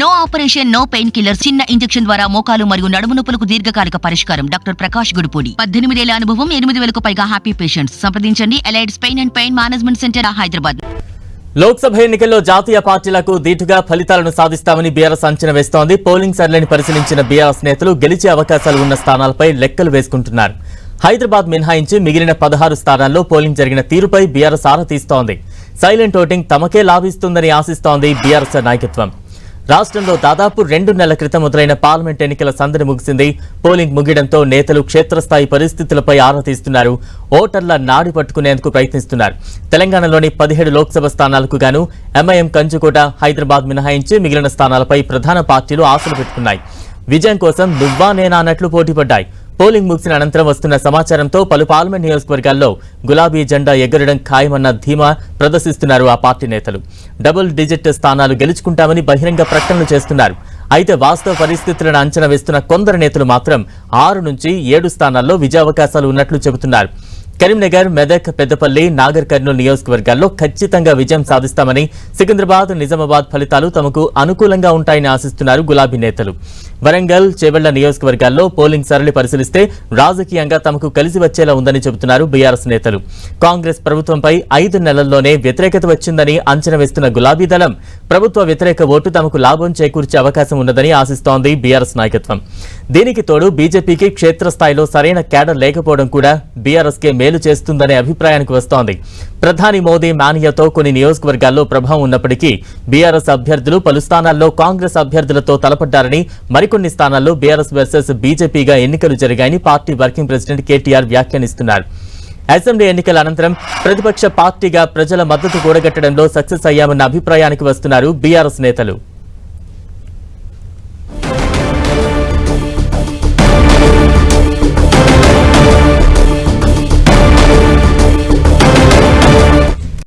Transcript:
No operation no pain killer చిన్న injection ద్వారా మోకాలు మరియు నడుము నొప్పులకు దీర్ఘకాలిక పరిష్కారం. డాక్టర్ ప్రకాష్ గుడిపూడి. పద్దెనిమిదేళ్ళ అనుభవం ఎనిమిది వేలకు పైగా హ్యాపీ పేషెంట్స్ సంప్రదించండి. Allied's pain and pain management centre Hyderabad. Lok Sabha ఎన్నికల్లో జాతీయ పార్టీలకు దీటుగా ఫలితాలను సాధిస్తామని బీఆర్ఎస్ అంచనా వేస్తోంది. పోలింగ్ సర్లేని పరిశీలించిన బీఆర్ఎస్ నేతలు గెలిచే అవకాశాలు ఉన్న స్థానాలపై లెక్కలు వేసుకుంటున్నారు. హైదరాబాద్ మినహాయించి మిగిలిన పదహారు స్థానాల్లో పోలింగ్ జరిగిన తీరుపై బీఆర్ఎస్ ఆరా తీస్తోంది. సైలెంట్ ఓటింగ్ తమకే లాభిస్తుందని ఆశిస్తోంది బీఆర్ఎస్ నాయకత్వం. రాష్ట్రంలో దాదాపు రెండు నెలల క్రితం మొదలైన పార్లమెంట్ ఎన్నికల సందడి ముగిసింది. పోలింగ్ ముగియడంతో నేతలు క్షేత్రస్థాయి పరిస్థితులపై ఆరా తీస్తున్నారు. ఓటర్ల నాడి పట్టుకునేందుకు ప్రయత్నిస్తున్నారు. తెలంగాణలోని పదిహేడు లోక్సభ స్థానాలకు గాను ఎంఐఎం కంచుకోట హైదరాబాద్ మినహాయించి మిగిలిన స్థానాలపై ప్రధాన పార్టీలు ఆశలు పెట్టుకున్నాయి. విజయం కోసం నువ్వా నేనా అన్నట్లు పోటీపడ్డాయి. పోలింగ్ ముగిసిన అనంతరం వస్తున్న సమాచారంతో పలు పార్లమెంట్ నియోజకవర్గాల్లో గులాబీ జెండా ఎగరడం ఖాయమన్న ధీమా ప్రదర్శిస్తున్నారు ఆ పార్టీ నేతలు. డబుల్ డిజిట్ స్థానాలు గెలుచుకుంటామని బహిరంగ ప్రకటనలు చేస్తున్నారు. అయితే వాస్తవ పరిస్థితులను అంచనా వేస్తున్న కొందరు నేతలు మాత్రం ఆరు నుంచి ఏడు స్థానాల్లో విజయావకాశాలు ఉన్నట్లు చెబుతున్నారు. కరీంనగర్ మెదక్ పెద్దపల్లి నాగర్ కర్నూలు నియోజకవర్గాల్లో ఖచ్చితంగా విజయం సాధిస్తామని సికింద్రాబాద్ నిజామాబాద్ ఫలితాలు తమకు అనుకూలంగా ఉంటాయని ఆశిస్తున్నారు గులాబీ నేతలు. వరంగల్ చేవెళ్ళ నియోజకవర్గాల్లో పోలింగ్ సరళి పరిశీలిస్తే రాజకీయంగా తమకు కలిసి వచ్చేలా ఉందని చెబుతున్నారు బీఆర్ఎస్ నేతలు. కాంగ్రెస్ ప్రభుత్వంపై ఐదు నెలల్లోనే వ్యతిరేకత వచ్చిందని అంచనా వేస్తున్న గులాబీ దళం ప్రభుత్వ వ్యతిరేక ఓటు తమకు లాభం చేకూర్చే అవకాశం ఉన్నదని ఆశిస్తోంది బీఆర్ఎస్ నాయకత్వం. దీనికి తోడు బీజేపీకి క్షేత్రస్థాయిలో సరైన కేడర్ లేకపోవడం కూడా బీఆర్ఎస్కే మేలు చేస్తుందనే అభిప్రాయానికి వస్తోంది. ప్రధాని మోదీ మానియతో కొన్ని నియోజకవర్గాల్లో ప్రభావం ఉన్నప్పటికీ బీఆర్ఎస్ అభ్యర్థులు పలు స్థానాల్లో కాంగ్రెస్ అభ్యర్థులతో తలపడ్డారని మరికొన్ని స్థానాల్లో బీఆర్ఎస్ వర్సెస్ బీజేపీగా ఎన్నికలు జరిగాయని పార్టీ వర్కింగ్ ప్రెసిడెంట్ కేటీఆర్ వ్యాఖ్యానిస్తున్నారు. అసెంబ్లీ ఎన్నికల అనంతరం ప్రతిపక్ష పార్టీగా ప్రజల మద్దతు కూడగట్టడంలో సక్సెస్ అయ్యామన్న అభిప్రాయానికి వస్తున్నారు బీఆర్ఎస్ నేతలు.